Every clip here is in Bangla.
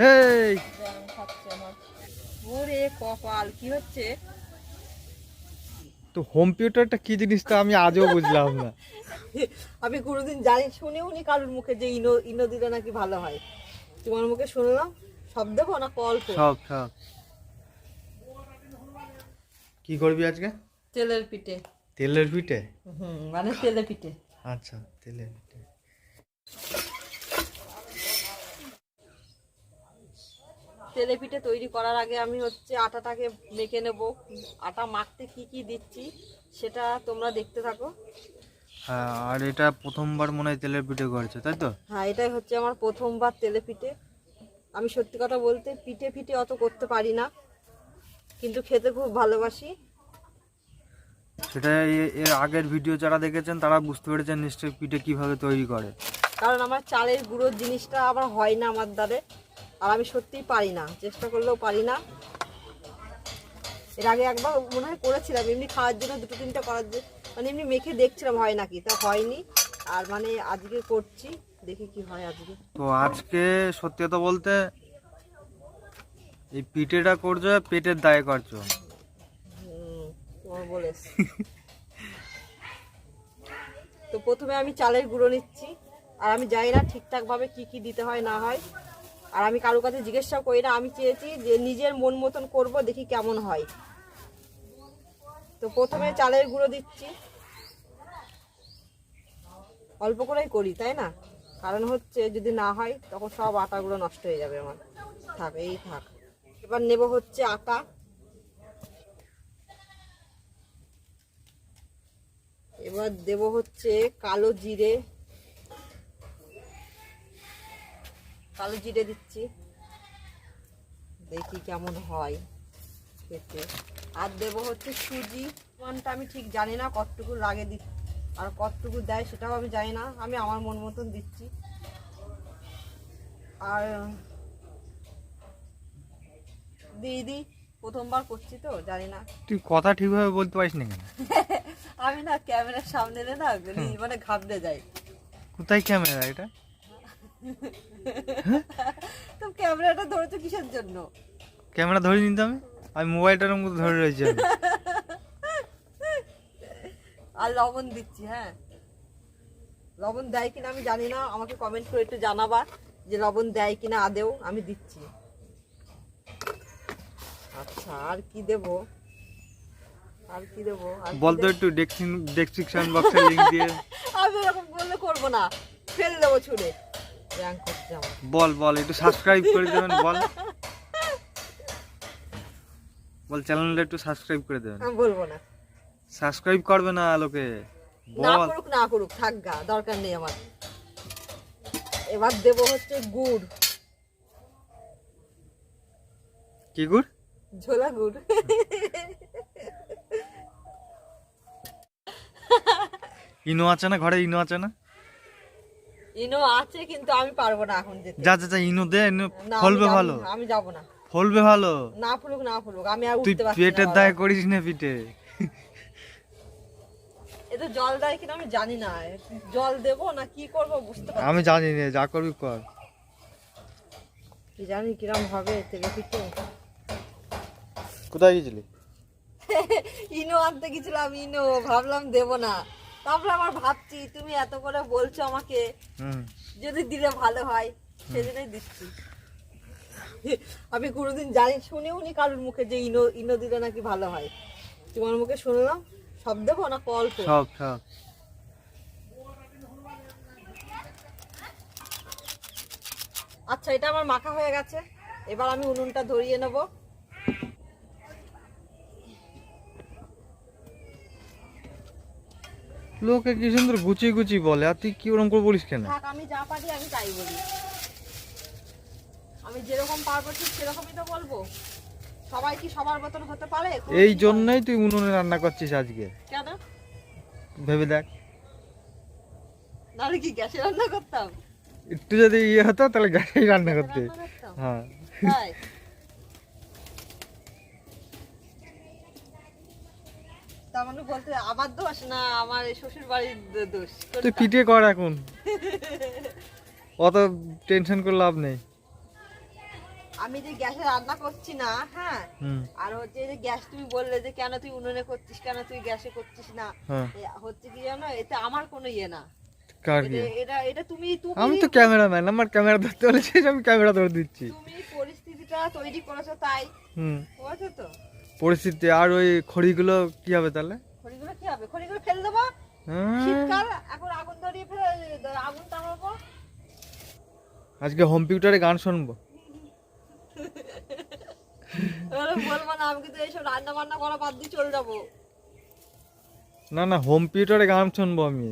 হেই! ওরে কপাল কি হচ্ছে? তো হোম থিয়েটারটা কি জিনিস তা আমি আজও বুঝলাম না। আমি কোনোদিন জানি শুনেও নি কারোর মুখে যে ইনো ইনো দিলে নাকি ভালো হয়। তোমার মুখে শুনলাম? সব দেবো না কল্প সব সব। কি করবি আজকে? তেলের পিঠে। তেলের পিঠে? হুম মানে তেলে পিঠে। আচ্ছা তেলের পিঠে। তেলে পিঠে তৈরি করার আগে আমি হচ্ছে আটাটাকে মেখে নেব। আটা মাখতে কি কি দিচ্ছি সেটা তোমরা দেখতে থাকো। হ্যাঁ আর এটা প্রথমবার মনে হয় তেলের পিঠে করেছে তাই তো? হ্যাঁ এটাই হচ্ছে আমার প্রথমবার তেলে পিঠে আমি সত্যি কথা বলতে পিঠে ফিটে অত করতে পারি না কিন্তু খেতে খুব ভালোবাসি। সেটা এর আগের ভিডিও যারা দেখেছেন তারা বুঝতে পেরেছেন নিশ্চয়ই পিঠে কীভাবে তৈরি করে। কারণ আমার চালের গুঁড়োর জিনিসটা আবার হয় না আমার দ্বারে। আর আমি সত্যিই পারি না চেষ্টা করলেও পারি না। এর আগে একবার মনে হয় করেছিলাম এমনি খাওয়ার জন্য দুটো তিনটা করার জন্য মানে এমনি মেখে দেখছিলাম হয় নাকি তা হয়নি। আর মানে আজকে করছি দেখি কি হয় আজকে। তো আজকে সত্যি কথা বলতে এই পিঠেটা করছ পেটের দায়ে করছ। তো প্রথমে আমি চালের গুঁড়ো নিচ্ছি আর আমি জানি না ঠিকঠাকভাবে কি কি দিতে হয় না হয়। আর আমি কারও কাছে জিজ্ঞাসা করি না, আমি চেয়েছি যে নিজের মন মতন করব, দেখি কেমন হয়। তো প্রথমে চালের গুঁড়ো দিচ্ছি। অল্প করেই করি, তাই না? কারণ হচ্ছে যদি না হয়, তখন সব আটাগুলো নষ্ট হয়ে যাবে আমার। থাক, এই থাক। এবার নেব হচ্ছে আটা। এবার দেব হচ্ছে কালো জিরে। কালো জিরে দিচ্ছি। দেখি কেমন হয় খেতে। আর দেব হচ্ছে সুজি। মানটা আমি ঠিক জানি না কতটুকু লাগে দিচ্ছি আর কতটুকু দেয় সেটাও আমি জানি না। আমি আমার মন মতন দিচ্ছি। আর দিদি প্রথমবার করছি তো জানি না। তুই কথা ঠিকভাবে বলতে পারিস না কেন? আমি না ক্যামেরার সামনে না মানে ঘাবড়ে যাই। কোথায় ক্যামেরা এটা? তো ক্যামেরাটা ধরেছো কিসের জন্য? ক্যামেরা ধরে নিতে আমি আমি মোবাইলটার মতো ধরে রয়েছি আর লবণ দিচ্ছি হ্যাঁ। লবণ দেয় কিনা আমি জানি না আমাকে কমেন্ট করে একটু জানাবা যে লবণ দেয় কিনা আদেও আমি দিচ্ছি। আচ্ছা আর কি দেব? আর কি দেব? আর কি বল তো একটু ডেসক্রিপশন বক্সে লিংক দিয়ে। আমি এরকম বললে করব না। ফেল দেবো ছুড়ে। বল বল একটু সাবস্ক্রাইব করে দেবেন বল। বল চ্যানেলটা একটু সাবস্ক্রাইব করে দেবেন। আমি বলব না। সাবস্ক্রাইব করবে না লোকে। না বল। করুক না করুক থাক গা দরকার নেই আমার। এবার দেব হচ্ছে গুড়। কি গুড়? ঝোলা গুড়। ইনো আছে না ঘরে ইনো আছে না? ইনো আছে কিন্তু আমি পারব না এখন যেতে। যা যা যা ইনো দে ইনো ফলবে ভালো। আমি যাব না। ফলবে ভালো। না ফুলুক না ফুলুক আমি আর উঠতে পারছি পেটের দায়ে। করিস না পিঠে। এ তো জল দেয় কিনা আমি জানি না জল দেবো না কি করব বুঝতে পারছি আমি জানি না যা করবি কর। কি জানি কিরম হবে তেলে পিঠে কোথায় গেছিলি? ইনো আনতে গেছিলাম ইনো ভাবলাম দেবো না। তারপরে আমার ভাবছি তুমি এত করে বলছো আমাকে যদি দিলে ভালো হয় সেজন্যই দিচ্ছি। আমি কোনোদিন জানি শুনেও নি কারোর মুখে যে ইনো ইনো দিলে নাকি ভালো হয়। তোমার মুখে শুনলাম সব দেবো না কল সব সব। আচ্ছা এটা আমার মাখা হয়ে গেছে। এবার আমি উনুনটা ধরিয়ে নেব। লোকে কি সুন্দর গুছিয়ে গুছিয়ে বলে? আর তুই কি ওরকম করে বলিস কেন? আমি যা পারি আমি তাই বলি। আমি যেরকম পারব ঠিক সেরকমই তো বলব। সবাই কি সবার মতন হতে পারে? এই জন্যই তুই উনুনে রান্না করছিস আজকে। কেন? ভেবে দেখ। নাহলে কি গ্যাসে রান্না করতাম? একটু যদি ইয়ে হতো তাহলে গ্যাসেই রান্না করতে। হ্যাঁ। তার মানে বলতে আমার দোষ? না আমার শ্বশুর বাড়ির দোষ। তুই পিঠে কর এখন। অত টেনশন করে লাভ নেই। আমি যে গ্যাসে রান্না করছি না হ্যাঁ? আর হচ্ছে যে গ্যাস তুমি বললে যে কেন তুই উনুনে করছিস কেন তুই গ্যাসে করছিস না? হ্যাঁ। হচ্ছে কি জানো? এতে আমার কোনো ইয়ে না। কার এটা- এটা তুমি তুমি আমি তো ক্যামেরাম্যান আমার ক্যামেরা ধরতে বলেছিস আমি ক্যামেরা ধরে দিচ্ছি। তুমি পরিস্থিতিটা তৈরি করেছ তাই। হুম। বুঝেছ তো? পরিস্থিতি আর ওই খড়িগুলো কি হবে তাহলে? খড়িগুলো কি হবে? খড়িগুলো ফেলে দেবো। হ্যাঁ, শীতকাল এখন আগুন ধরিয়ে ফেলে আগুন টাঙাবো আজকে কম্পিউটারে গান শুনব। বলব না আমি কিন্তু এইসব রান্না বান্না করা বাদ দিয়ে চলে যাব। না না কম্পিউটারে গান শুনব আমি।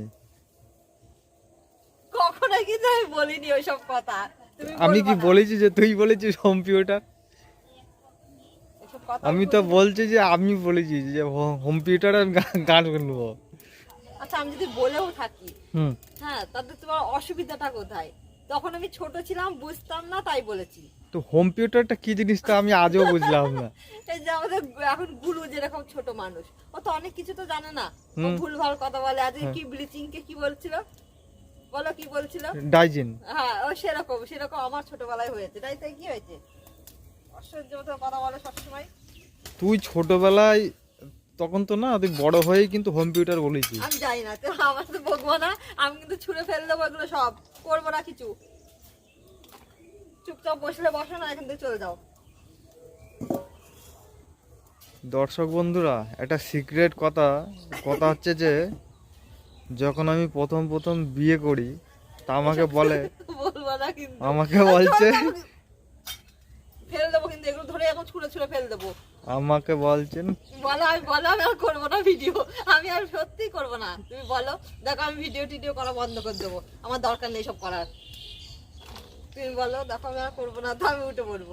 কখনো কিন্তু আমি বলিনি ওইসব কথা। আমি কি বলেছি যে তুই বলেছিস এসব কথা আমি তো বলছি যে আমি বলেছি যে কম্পিউটারে আমি গা- গান শুনব। আচ্ছা আমি যদি বলেও থাকি হুম। হ্যাঁ তাতে তোমার অসুবিধাটা কোথায়? তখন আমি ছোট ছিলাম বুঝতাম না তাই বলেছি। তো কম্পিউটারটা কি জিনিস তা আমি আজও বুঝলাম না। এই যে আমাদের এখন গুরু যেরকম ছোট মানুষ ও তো অনেক কিছু তো জানে না। ও হুম। ভুলভাল কথা বলে আজকে হ্যাঁ। কি ব্লিচিং কে কি বলছিল? বলো কি বলছিল? ডাইজিন হ্যাঁ ও সেরকম সেরকম আমার ছোটবেলায় হয়েছে। তাই তাই কি হয়েছে অসহ্য মতো কথা বলে সবসময় তুই ছোটবেলায় তখন তো না তুই বড় হয়েই কিন্তু কম্পিউটার বলেছিস। আমি যাই না তো আমার তো বকবো না আমি কিন্তু ছুঁড়ে ফেল দেবো এগুলো সব। করব না কিছু। চুপচাপ বসলে বসো না এখান থেকে চলে যাও। দর্শক বন্ধুরা একটা সিক্রেট কথা কথা হচ্ছে যে যখন আমি প্রথম প্রথম বিয়ে করি তা আমাকে বলে আমাকে বলছে ধরে এখন ছুঁড়ে ছুঁড়ে ফেল দেবো। আমাকে বলছেন? বলো আমি বলো আমি আর করব না ভিডিও। আমি আর সত্যি করব না। তুমি বলো দেখো আমি ভিডিও টিডিও করা বন্ধ করে দেবো। আমার দরকার নেই সব করার। তুমি বলো দেখো আমি আর করব না তো আমি উঠে পড়ব।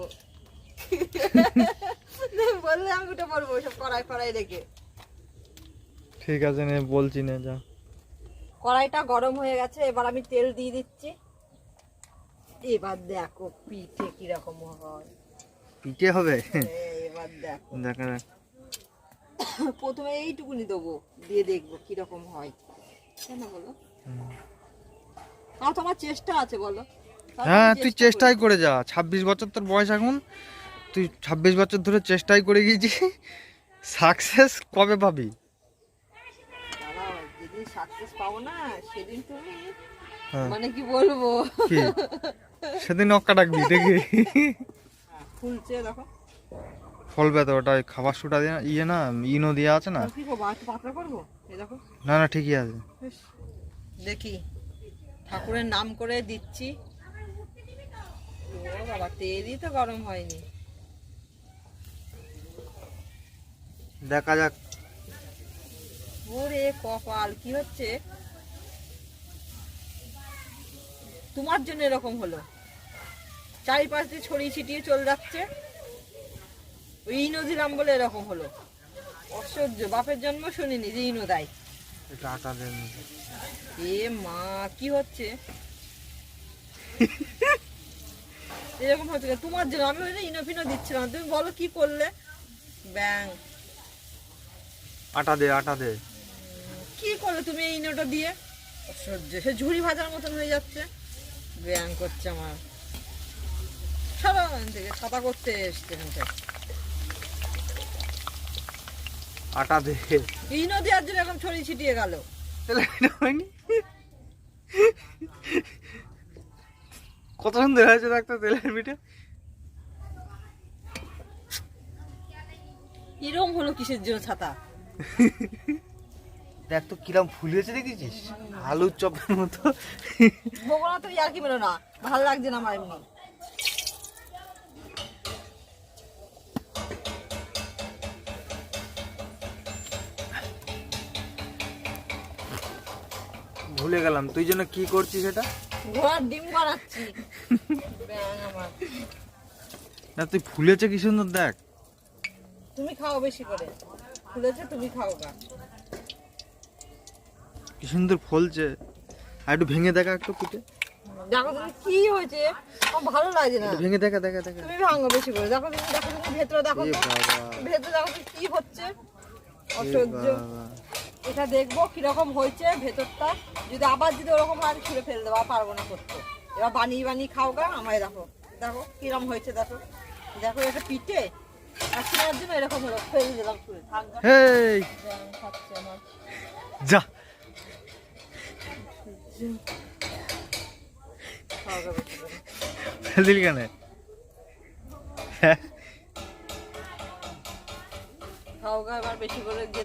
তুমি বললে আমি উঠে পড়ব সব কড়াই ফড়াই রেখে। ঠিক আছে নে বলছি না যা। কড়াইটা গরম হয়ে গেছে এবার আমি তেল দিয়ে দিচ্ছি। এবার দেখো পিঠে কীরকম হয়। পিঠে হবে? এবার দেখো। দেখা যাক। প্রথমে এইটুকুনি দেবো দিয়ে দেখব কীরকম হয়। কেন বলো? তাও তোমার চেষ্টা আছে বলো। হ্যাঁ তুই চেষ্টাই করে যা। ছাব্বিশ বছর তোর বয়স এখন। তুই ছাব্বিশ বছর ধরে চেষ্টাই করে গিয়েছিস। সাকসেস কবে পাবি? যেদিন সাকসেস পাবো না সেদিন তুমি হ্যাঁ। মানে কি বলব? সেদিন অক্কা ডাকবি দেখি ফুলছে দেখো। ফলবে তো ওটা খাবার সুটা দিয়ে ইয়ে না ইনো দেওয়া আছে না। কি করব একটু পাতলা করব? এই দেখো। না না ঠিকই আছে। দেখি ঠাকুরের নাম করে দিচ্ছি। ও বাবা তেলই তো গরম হয়নি। দেখা যাক। ওরে কপাল কি হচ্ছে? তোমার জন্য এরকম হলো। চারিপাশ দিয়ে ছড়িয়ে ছিটিয়ে চলে যাচ্ছে। ওই ইনো দিলাম বলে এরকম হলো। অসহ্য বাপের জন্ম শুনিনি যে ইনো দেয় দেন এ মা কি হচ্ছে? এরকম হচ্ছে? তোমার জন্য আমি ওই ইনো ফিনো দিচ্ছিলাম তুমি বলো কি করলে? ব্যাং। আটা দে আটা দে। কি করলে তুমি এই ইনোটা দিয়ে? অসহ্য সে ঝুড়ি ভাজার মতন হয়ে যাচ্ছে। ব্যাং করছে আমার। থেকে ছাতা করতে এসছে থেকে। আটা দে ইনো দেওয়ার জন্য এখন ছড়িয়ে ছিটিয়ে গেল। কত সুন্দর হয়েছে দেখতো তেলের পিঠে এরম হলো কিসের জন্য ছাতা? দেখ তো কিরম ফুলেছে দেখেছিস আলুর চপের মতো। বকনা তো ইয়ার কি বেরো না। ভালো লাগছে না আমার এমনি। ভুলে গেলাম। তুই যেন কি করছিস এটা? ঘোড়ার ডিম বানাচ্ছি। না তুই ফুলেছে কি সুন্দর দেখ। তুমি খাও বেশি করে। খুলেছে তুমি খাও গা। কি সুন্দর ফলছে। আর একটু ভেঙে দেখা একটু পিঠে দেখো তুমি কি হয়েছে? আমার ভালো লাগছে না। ভেঙে দেখা দেখা দেখা। তুমি ভাঙো বেশি করে। দেখো তুমি দেখো তুমি ভেতরে দেখো ভেতরে দেখো কি হচ্ছে। অসহ্য। এটা দেখব কীরকম হয়েছে ভেতরটা। যদি আবার যদি ওরকম হয় আমি ছুঁড়ে ফেলে দেবো আর পারব না করতে। এবার বানিয়ে বানিয়ে খাও গা আমায় দেখো। দেখো কিরম হয়েছে দেখো। দেখো এটা পিঠে। আর জন্য এরকম হলো ফেলে দিলাম ছুঁড়ে। থাক যা। খাওয়া বেশি করে। কেন? হ্যাঁ। এবার বেশি করে যে